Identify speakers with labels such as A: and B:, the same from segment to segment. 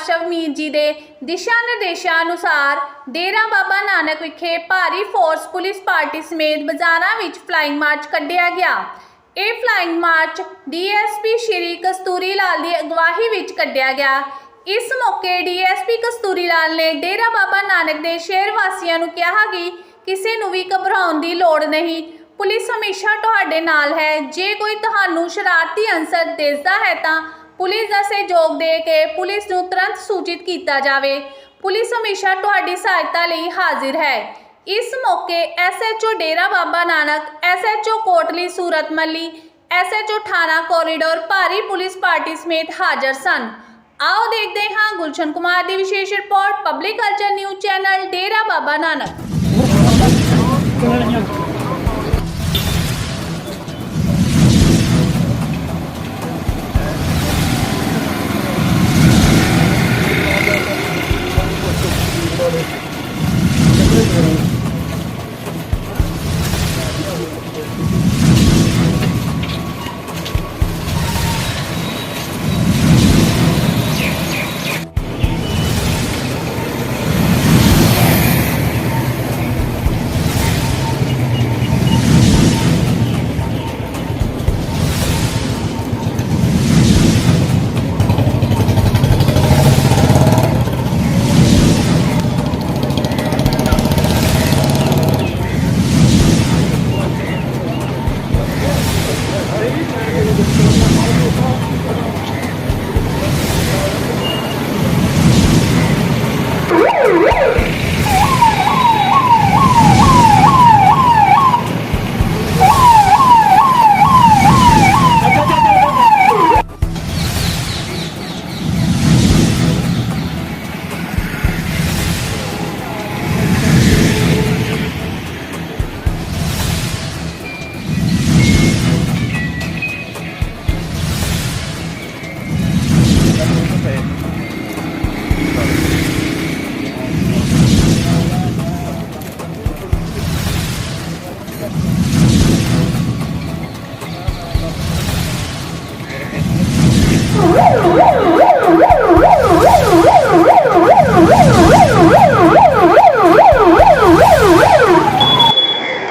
A: ਕਾਸ਼ਵ ਮੀਰ ਜੀ ਦੇ ਦਿਸ਼ਾ ਨਿਰਦੇਸ਼ਾਂ ਅਨੁਸਾਰ ਡੇਰਾ ਬਾਬਾ ਨਾਨਕ ਵਿਖੇ ਭਾਰੀ ਫੋਰਸ ਪੁਲਿਸ ਪਾਰਟੀ ਸਮੇਤ ਬਾਜ਼ਾਰਾਂ ਵਿੱਚ ਫਲਾਈਂਗ ਮਾਰਚ ਕੱਢਿਆ ਗਿਆ। ਇਹ flying march DSP Shri Kasturi Lal ਦੀ ਅਗਵਾਈ ਵਿੱਚ ਕੱਢਿਆ ਗਿਆ। ਇਸ ਮੌਕੇ ਡੀਐਸਪੀ ਕਸਤੂਰੀ ਲਾਲ ਨੇ ਡੇਰਾ ਬਾਬਾ ਨਾਨਕ ਦੇ ਸ਼ਹਿਰ ਵਾਸੀਆਂ ਨੂੰ ਕਿਹਾ ਕਿ ਕਿਸੇ ਨੂੰ ਵੀ ਘਬਰਾਉਣ ਦੀ ਲੋੜ ਨਹੀਂ। ਪੁਲਿਸ ਹਮੇਸ਼ਾ ਤੁਹਾਡੇ ਨਾਲ ਹੈ। ਜੇ ਕੋਈ ਤੁਹਾਨੂੰ ਸ਼ਰਾਰਤੀ ਅੰਸਰ ਦਿਸਦਾ ਹੈ ਤਾਂ ਪੁਲਿਸ ਦਾ ਸਹਿਯੋਗ ਦੇ ਕੇ ਪੁਲਿਸ ਨੂੰ ਤੁਰੰਤ ਸੂਚਿਤ ਕੀਤਾ ਜਾਵੇ। ਪੁਲਿਸ ਹਮੇਸ਼ਾ ਤੁਹਾਡੀ ਸਹਾਇਤਾ ਲਈ ਹਾਜ਼ਰ ਹੈ। ਇਸ ਮੌਕੇ SHO Dera Baba Nanak SHO Kotli Surat Malli SHO ਥਾਣਾ ਕੋਰੀਡੋਰ ਭਾਰੀ ਪੁਲਿਸ ਪਾਰਟੀ ਸਮੇਤ ਹਾਜ਼ਰ ਸਨ। ਆਓ ਦੇਖਦੇ ਹਾਂ ਗੁਲਸ਼ਨ ਕੁਮਾਰ ਦੀ ਵਿਸ਼ੇਸ਼ report public culture news channel Dera Baba Nanak.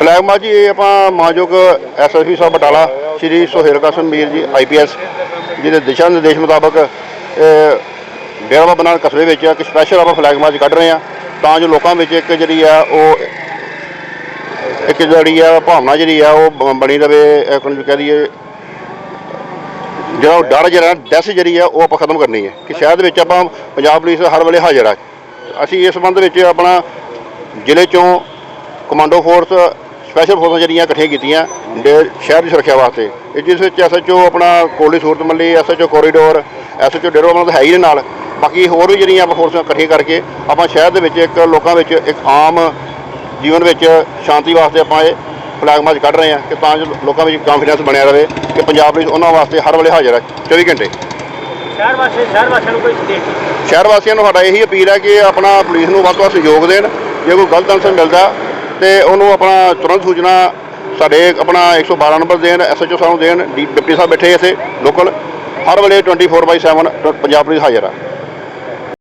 B: Flag march ਜੀ, ਇਹ ਆਪਾਂ ਮਾਨਯੋਗ ਐਸਐਸਪੀ ਸਾਹਿਬ ਬਟਾਲਾ, ਸ਼੍ਰੀ ਸੁਹੇਲ ਕਾਸਮ ਮੀਰ ਜੀ ਆਈਪੀਐਸ ਜਿਹਦੇ ਦਿਸ਼ਾ ਨਿਰਦੇਸ਼ ਮੁਤਾਬਕ, ਇਹ ਡੇਰਾ ਬਾਬਾ ਨਾਨਕ ਕਸਬੇ ਵਿੱਚ ਇੱਕ ਸਪੈਸ਼ਲ ਆਪਾਂ ਫਲੈਗ ਮਾਰਚ ਕੱਢ ਰਹੇ ਆ। ਤਾਂ ਜੋ ਲੋਕਾਂ ਵਿੱਚ ਇੱਕ ਜਿਹੜੀ ਆ, ਉਹ ਇੱਕ ਜਿਹੜੀ ਆ, ਭਾਵਨਾ ਜਿਹੜੀ ਆ, ਉਹ ਬ- ਬਣੀ ਰਵੇ ਇੱਕ ਨੂੰ ਕਹਿ ਦਈਏ। ਜਿਹੜਾ ਉਹ ਡਰ ਜਿਹੜਾ ਡੈਸ ਜਿਹੜੀ ਆ, ਉਹ ਆਪਾਂ ਖਤਮ ਕਰਨੀ ਹੈ। ਕਿ ਸ਼ਹਿਰ ਦੇ ਵਿੱਚ ਆਪਾਂ ਪੰਜਾਬ ਪੁਲਿਸ ਹਰ ਵੇਲੇ ਹਾਜ਼ਰ ਆ। ਅਸੀਂ ਇਸ ਸੰਬੰਧ ਵਿੱਚ ਆਪਣਾ ਜ਼ਿਲ੍ਹੇ ਚੋਂ ਕਮਾਂਡੋ ਫੋਰਸ ਸਪੈਸ਼ਲ ਫੋਰਸਾਂ ਜਿਹੜੀਆਂ ਇਕੱਠੀਆਂ ਕੀਤੀਆਂ ਸ਼ਹਿਰ ਦੀ ਸੁਰੱਖਿਆ ਵਾਸਤੇ। ਇਹ ਜਿਸ ਵਿੱਚ ਐਸਐਚਓ ਆਪਣਾ Kotli Surat Malli SHO corridor SHO Dera ਉਹਨਾਂ ਦਾ ਹੈ ਹੀ ਨਾਲ। ਬਾਕੀ ਹੋਰ ਵੀ ਜਿਹੜੀਆਂ ਆਪਾਂ ਫੋਰਸਾਂ ਇਕੱਠੀਆਂ ਕਰਕੇ ਆਪਾਂ ਸ਼ਹਿਰ ਦੇ ਵਿੱਚ ਇੱਕ ਲੋਕਾਂ ਵਿੱਚ ਇੱਕ ਆਮ ਜੀਵਨ ਵਿੱਚ ਸ਼ਾਂਤੀ ਵਾਸਤੇ ਆਪਾਂ ਇਹ ਫਲੈਗ ਮਾਰਚ ਕੱਢ ਰਹੇ ਹਾਂ ਕਿ ਤਾਂ ਜੋ ਲੋਕਾਂ ਵਿੱਚ ਕਾਨਫੀਡੈਂਸ ਬਣਿਆ ਰਹੇ ਕਿ ਪੰਜਾਬ ਪੁਲਿਸ ਉਹਨਾਂ ਵਾਸਤੇ ਹਰ ਵੇਲੇ ਹਾਜ਼ਰ ਹੈ। 24 ਘੰਟੇ।
C: ਸ਼ਹਿਰ ਵਾਸੀ ਸ਼ਹਿਰ ਵਾਸੀਆਂ ਨੂੰ ਕੋਈ
B: ਸ਼ਹਿਰ ਵਾਸੀਆਂ ਨੂੰ ਸਾਡਾ ਇਹੀ ਅਪੀਲ ਹੈ ਕਿ ਆਪਣਾ ਪੁਲਿਸ ਨੂੰ ਵੱਧ ਤੋਂ ਵੱਧ ਸਹਿਯੋਗ ਦੇਣ। ਜੇ ਕੋਈ ਗਲਤ ਅਨਸਰ ਮਿਲਦਾ ਤੇ ਉਹਨੂੰ ਆਪਣਾ ਤੁਰੰਤ ਸੂਚਨਾ ਸਾਡੇ ਆਪਣਾ 112 ਨੰਬਰ ਦੇਣ ਐਸਐਚਓ ਸਾਹਿਬ ਨੂੰ ਦੇਣ, ਡੀ- ਡਿਪਟੀ ਸਾਹਿਬ ਬੈਠੇ ਇੱਥੇ ਲੋਕਲ ਹਰ ਵੇਲੇ 24/7 ਪੰਜਾਬ ਪੁਲਿਸ ਹਾਜ਼ਰ ਆ।